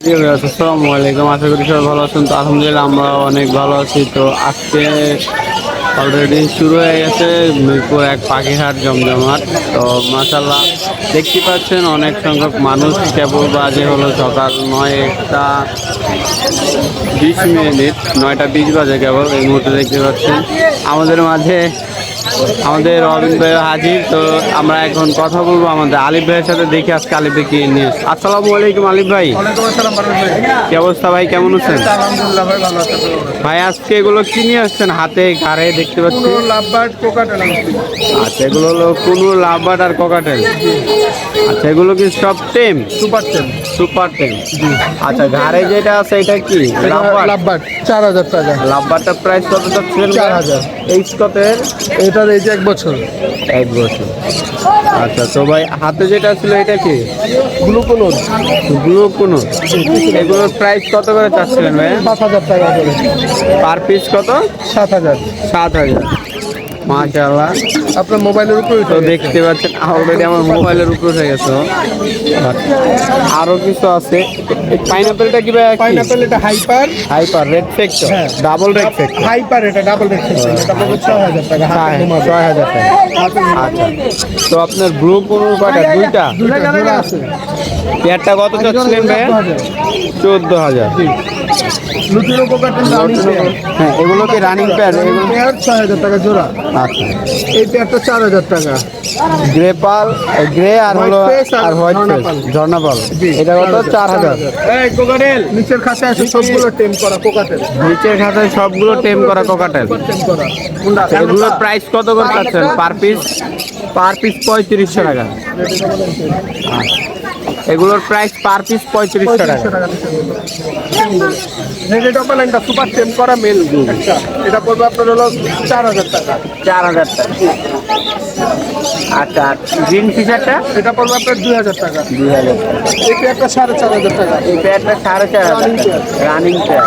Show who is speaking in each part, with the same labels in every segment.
Speaker 1: আসসালামু আলাইকুম। আশা করি সবাই ভালো আছেন। তো আলহামদুলিল্লাহ, আমরা অনেক ভালো আছি। তো আজকে অলরেডি শুরু হয়ে গেছে মিরপুর এক পাখিহাট জমজমাট। তো মাসাল্লাহ দেখতে পাচ্ছেন অনেক সংখ্যক মানুষ কেবল বাজে হলো সকাল নয়টা বিশ মিনিট, নয়টা বিশ বাজে কেবল এই মুহূর্তে দেখতে পাচ্ছেন। আমাদের মাঝে আমাদের রবিন ভাই হাজির তো আমরা এখন কথা বলব আমাদের আলিফ ভাইয়ের সাথে দেখি আজকে আলিফ ভাই কি নিয়ে এসেছে। আসসালামু আলাইকুম আলিফ ভাই।
Speaker 2: ওয়ালাইকুম আসসালাম ভাই
Speaker 1: কি অবস্থা ভাই কেমন আছেন?
Speaker 2: ভাই
Speaker 1: আজকে এগুলো কি নিয়ে আসছেন? হাতে ঘাড়ে দেখতে পাচ্ছি। আচ্ছা এগুলো হলো কোনো লাভবাট আর ককাটেল। আচ্ছা এগুলো কি সব টেম
Speaker 2: সুপার টেন
Speaker 1: সুপার টেম আচ্ছা ঘাড়ে যেটা আছে এটা কি? লাভবাট
Speaker 2: চার হাজার টাকা।
Speaker 1: লাভবাটটার প্রাইস কত চাচ্ছিলেন
Speaker 2: চার হাজার।
Speaker 1: এইচ কত এর?
Speaker 2: এটার এই যে এক বছর।
Speaker 1: এক বছর। আচ্ছা তো ভাই হাতে যেটা ছিল এটা কি?
Speaker 2: গ্লুকোনোজ
Speaker 1: ব্লু এগুলোর প্রাইস কত করে চাচ্ছিলেন ভাই?
Speaker 2: সাত হাজার টাকা করে।
Speaker 1: পার পিস কত?
Speaker 2: সাত হাজার।
Speaker 1: সাত হাজার। মাশাআল্লাহ।
Speaker 2: আপনার মোবাইলের উপরে
Speaker 1: তো দেখতে পাচ্ছেন অলরেডি আমার মোবাইলের উপর উঠে গেছে। আরও কিছু আছে। পাইনাপেলটা কি ভাই
Speaker 2: পাইনাপেল এটা হাইপার
Speaker 1: হাইপার রেড ফেক্টর
Speaker 2: হ্যাঁ।
Speaker 1: ডাবল রেড ফেক্টর
Speaker 2: হাইপার এটা ডাবল রেক্সেশন এটা পড়বে ছয় হাজার টাকা
Speaker 1: আচ্ছা। তো আপনার পনেরো কয়টা? দুইটা।
Speaker 2: দুইটা? আছে।
Speaker 1: পেয়ারটা কত চাচ্ছিলেন ভাই চোদ্দ হাজার। হ্যাঁ এগুলো কি রানিং পেয়ার এগুলো
Speaker 2: পেয়ার ছয় হাজার টাকা জোড়া।
Speaker 1: আচ্ছা।
Speaker 2: এই পেয়ারটা চার হাজার টাকা।
Speaker 1: গ্রে পাল গ্রে আর হলো
Speaker 2: আর
Speaker 1: হোয়াইট
Speaker 2: ঝর্ণা
Speaker 1: ফেস ঝর্ণা পাল এটা কত? চার হাজার।
Speaker 2: নিচের খাতে আছে সবগুলো টেম করা কোকাটেল।
Speaker 1: নিচের খাতায় সবগুলো টেম করা কোকাটেল।
Speaker 2: টেম করা। কোনটা
Speaker 1: এগুলোর প্রাইস কত করে চাচ্ছেন? পার পিস পার পিস পঁয়ত্রিশশো টাকা। এগুলোর প্রাইস পার পিস পঁয়ত্রিশশো টাকা।
Speaker 2: সুপার টেম করা মেল এটা পড়বে আপনার হলো চার হাজার টাকা।
Speaker 1: চার হাজার টাকা। আচ্ছা গ্রিন ফিশারটা
Speaker 2: এটা পড়বে আপনার দুই হাজার টাকা।
Speaker 1: দুই হাজার
Speaker 2: এই সাড়ে চার হাজার টাকা।
Speaker 1: এই সাড়ে চার হাজার রানিং পেয়ার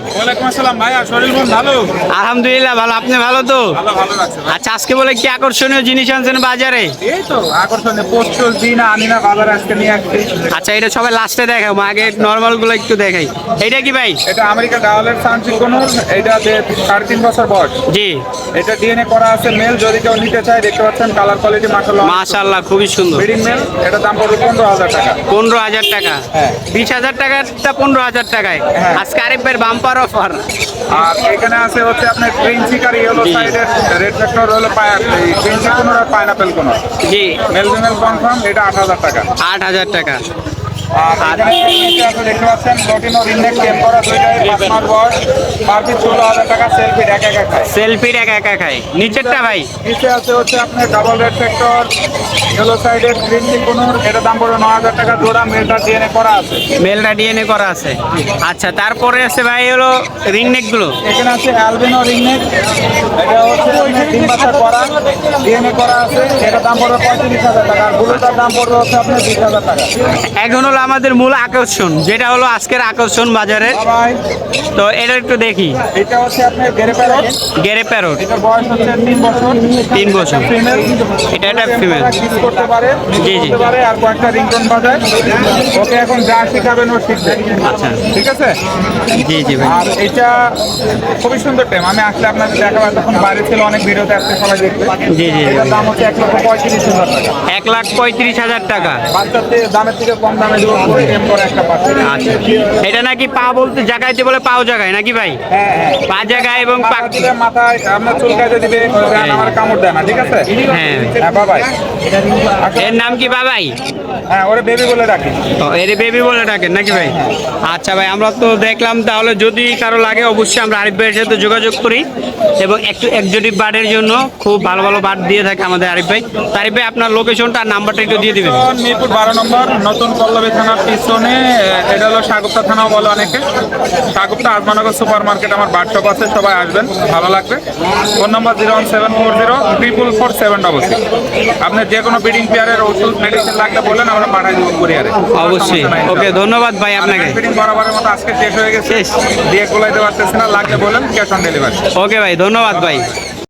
Speaker 1: ভাই।
Speaker 3: ওয়ালাইকুম আসসালাম ভাইয়া শরীর ভালো?
Speaker 1: আলহামদুলিল্লাহ ভালো। আপনি ভালো তো?
Speaker 3: ভালো ভালো লাগছে ভাই।
Speaker 1: আচ্ছা আজকে বলে কি আকর্ষণীয় জিনিস আনছেন বাজারে?
Speaker 3: এই তো আকর্ষণীয় পোস্ট দিই না আনি না বাজারে আজকে নিয়ে আসছি।
Speaker 1: আচ্ছা এটা সবাই লাস্টে দেখাবো আগে নর্মালগুলো একটু দেখাই। এটা কি ভাই?
Speaker 3: এটা আমেরিকা ডাওয়ালের সানসিক এটা সাড়ে তিন বছর বয়স।
Speaker 1: জি।
Speaker 3: এটা ডিএনএ করা আছে মেল যদি কেউ নিতে চায় দেখতে পাচ্ছেন কালার কোয়ালিটি মাসাল্লাহ
Speaker 1: মাশাল্লাহ খুবই সুন্দর।
Speaker 3: ব্রিডিং মেল এটা দাম পড়বে পনেরো হাজার টাকা।
Speaker 1: পনেরো হাজার টাকা।
Speaker 3: হ্যাঁ।
Speaker 1: বিশ হাজার টাকাটা পনেরো হাজার টাকায়।
Speaker 3: হ্যাঁ।
Speaker 1: আজকে আরেক ভাইয়ের বাম্পার অফার
Speaker 3: আর এখানে আছে হচ্ছে আপনার প্রিন্সিক আর ইয়েলো সাইডের রেড ফ্যাক্টর হলো প্রিন্সিক কোনোর আর পাইনাপেল কোনোর
Speaker 1: জি।
Speaker 3: মেল ফিমেল কনফার্ম এটা আট হাজার টাকা।
Speaker 1: আট হাজার টাকা।
Speaker 3: আর এখানে দেখতে পাচ্ছেন ও রিনেক টেম করা দুইটাই পাঁচ মাস বয়স পার ষোলো হাজার টাকা সেলফি একা একা খায়।
Speaker 1: সেলফির একা একা খাই নিচেরটা ভাই?
Speaker 3: নিচে আছে হচ্ছে আপনার ডাবল রেড ফ্যাক্টর সাইডের এটা দাম পড়বে ন হাজার টাকা জোড়া মেলটা ডিএনএ করা আছে।
Speaker 1: মেলটা ডিএনএ করা আছে। আচ্ছা তারপরে আছে ভাই হলো রিং নেকগুলো।
Speaker 3: এখানে আছে অ্যালবিনো রিংনেক এটা হচ্ছে তিন বাচ্চা করা ডিএনএ করা আছে এটা দাম পড়বে পঁয়ত্রিশ হাজার টাকা আর ব্লুটার দাম পড়বে হচ্ছে আপনার বিশ হাজার টাকা।
Speaker 1: এখন হলো আমাদের মূল আকর্ষণ যেটা হলো আজকের আকর্ষণ বাজারে।
Speaker 3: সবাই
Speaker 1: তো এটা একটু দেখি।
Speaker 3: এটা হচ্ছে আপনার গেরে প্যারট
Speaker 1: গেরে প্যারট
Speaker 3: এটার বয়স হচ্ছে তিন বছর।
Speaker 1: তিন বছর। এটা একটা ফিমেল
Speaker 3: করতে পারে। করতে পারে আর কয়েকটা রিংটোন বাজায়। ওকে এখন যা শিখাবেন ও শিখবে।
Speaker 1: আচ্ছা।
Speaker 3: ঠিক আছে?
Speaker 1: জি জি ভাই।
Speaker 3: আর এটা খুবই সুন্দর টেম। আমি আসলে আপনাদের দেখাবো তখন বাইরে ছিল অনেক ভিডিওতে আসতে সবাই দেখবে।
Speaker 1: জি, জি।
Speaker 3: দাম হচ্ছে এক লক্ষ পঁয়ত্রিশ হাজার টাকা।
Speaker 1: এক লাখ পঁয়ত্রিশ হাজার টাকা।
Speaker 3: বাচ্চার দামের থেকে কম দামে দেবো করে টেম করে একটা পাচ্ছে
Speaker 1: আচ্ছা। এটা নাকি পা বলতে জায়গাইতে বলে পাও জায়গায় নাকি ভাই?
Speaker 3: হ্যাঁ হ্যাঁ।
Speaker 1: পা জায়গায় এবং পা
Speaker 3: দিলে মাথায় আপনার চুল কাটে দিবে আমার কামড় দেয় না ঠিক আছে?
Speaker 1: হ্যাঁ।
Speaker 3: হ্যাঁ বাবাই
Speaker 1: এর নাম কি বাবাই?
Speaker 3: হ্যাঁ ওরে বেবি বলে রাখি
Speaker 1: ও এর বেবি বলে ডাকেন নাকি ভাই? আচ্ছা ভাই আমরা তো দেখলাম তাহলে যদি কারও লাগে অবশ্যই আমরা আরিফ ভাইয়ের সাথে যোগাযোগ করি এবং একটু একজোটিক বার্ডের জন্য খুব ভালো ভালো বার্ড দিয়ে থাকে আমাদের আরিফ ভাই। তো আরিফ ভাই আপনার লোকেশনটা আর নাম্বারটা একটু দিয়ে দিবেন।
Speaker 3: মিরপুর বারো নম্বর নতুন পল্লবী থানার পিছনে এটা হলো সাগুপ্তা থানাও বলে অনেকে। সাগুপ্তা আজমানগর সুপার মার্কেট আমার বার শপ আছে সবাই আসবেন ভালো লাগবে। Phone number zero one seven four zero triple four seven double six. আপনার যে কোনো ব্রিডিং পেয়ারের ওষুধ মেডিসিন লাগলে বলেন আমরা পাঠাই দেবো কুরিয়ারে
Speaker 1: অবশ্যই। ওকে ধন্যবাদ ভাই আপনাকে।
Speaker 3: ব্রিডিং বরাবরের মতো আজকে শেষ হয়ে গেছে। দিয়ে কোলাইতে পারতেছে না লাগলে বলেন ক্যাশ অন ডেলিভারি
Speaker 1: ওকে ভাই ধন্যবাদ ভাই।